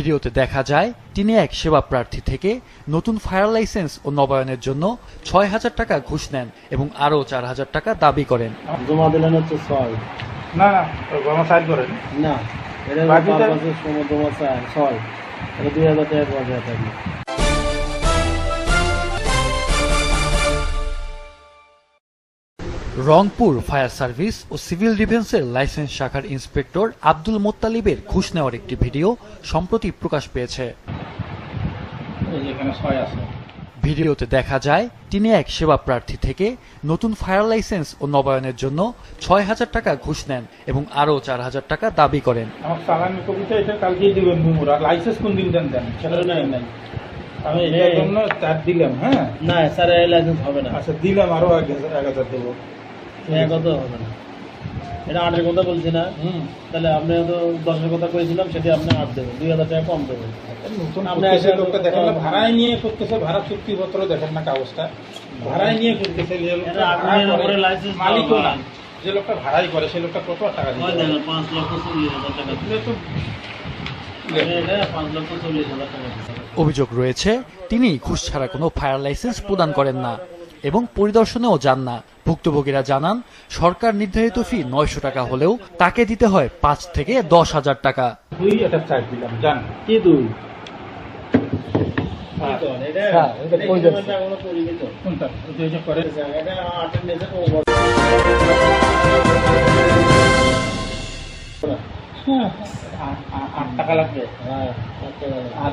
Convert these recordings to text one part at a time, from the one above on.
ভিডিওতে দেখা যায় তিনি এক সেবা প্রার্থী থেকে নতুন ফায়ার লাইসেন্স ও নবায়নের জন্য ছয় হাজার টাকা ঘুষ নেন এবং আরও চার হাজার টাকা দাবি করেন। জমা দিলেন হচ্ছে ছয়। না না জমা সাইড করেন। না এটা জমা চায় ছয়। এটা দুই হাজার টাকা রংপুর ফায়ার সার্ভিস ও সিভিল ডিফেন্সের লাইসেন্স শাখার ইন্সপেক্টর আব্দুল মোত্তালিবের ঘুষ নেওয়ার একটি ভিডিও সম্প্রতি প্রকাশ পেয়েছে। এই যে এখানে ছয় আছে। ভিডিওতে দেখা যায় তিনি এক সেবা প্রার্থী থেকে নতুন ফায়ার লাইসেন্স ও নবায়নের জন্য ছয় হাজার টাকা ঘুষ নেন এবং আরও চার হাজার টাকা দাবি করেন। আমার চালানি কবিতা এটা কালকেই দিবেন বুমুরা লাইসেন্স কোন দিন দেন দেন? সেটা নাই নাই। আমি এটার জন্য চার দিলাম হ্যাঁ? না স্যার এই লাইসেন্স হবে না। আচ্ছা দিলাম আরও এক হাজার দেবো। হবে না? এটা আটের কথা বলছি না। তাহলে আপনি তো দশের কথা করেছিলাম সেটি আপনি আট দেবেন দুই হাজার টাকা কম দেবেন। নতুন আপনি এসে- লোকটা দেখেন না ভাড়ায় নিয়ে করতেছে ভাড়া চুক্তিপত্র দেখেন না কাগজটা। ভাড়ায় নিয়ে করতেছে মালিকও না যে লোকটা ভাড়াই করে সে লোকটা কত টাকা ওই দিবে দেখেন পাঁচ লক্ষ চল্লিশ হাজার টাকা। তো পাঁচ লক্ষ চল্লিশ হাজার টাকা। অভিযোগ রয়েছে তিনি ঘুষ ছাড়া কোনো ফায়ার লাইসেন্স প্রদান করেন না। এবং পরিদর্শনেও যান না। ভুক্তভোগীরা জানান সরকার নির্ধারিত ফি নয়শো টাকা হলেও তাকে দিতে হয় পাঁচ থেকে দশ হাজার টাকা। আট টাকা লাগবে। আর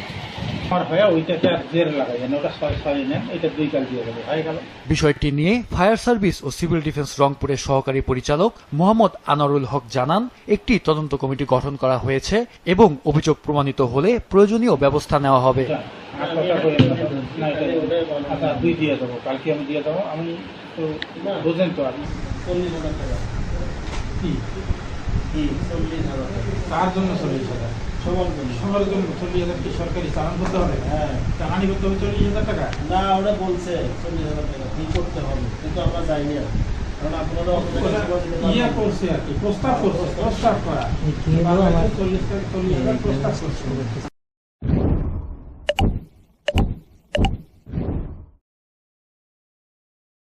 বিষয়টি নিয়ে ফায়ার সার্ভিস ও সিভিল ডিফেন্স রংপুরের সহকারী পরিচালক মোহাম্মদ আনারুল হক জানান একটি তদন্ত কমিটি গঠন করা হয়েছে এবং অভিযোগ প্রমাণিত হলে প্রয়োজনীয় ব্যবস্থা নেওয়া হবে। আচ্ছা, আচ্ছা দুই দিয়ে দেবো কালকে আমি দিয়ে দেবো আমি তো বুঝেন তো আপনি চল্লিশ হাজার টাকা। কি? কি? চল্লিশ হাজার টাকা। তার জন্য চল্লিশ হাজার? সমান চল্লিশ সবার জন্য চল্লিশ হাজার কি সরকারি চালান করতে হবে? হ্যাঁ। চালানি করতে হবে চল্লিশ হাজার টাকা? না ওরা বলছে চল্লিশ হাজার টাকা কি করতে হবে? কিন্তু আমরা যাইনি আর। কারণ আপনারা ইয়ে করছে আর কি প্রস্তাব করছে প্রস্তাব করা। চল্লিশ চল্লিশ হাজার প্রস্তাব করছে।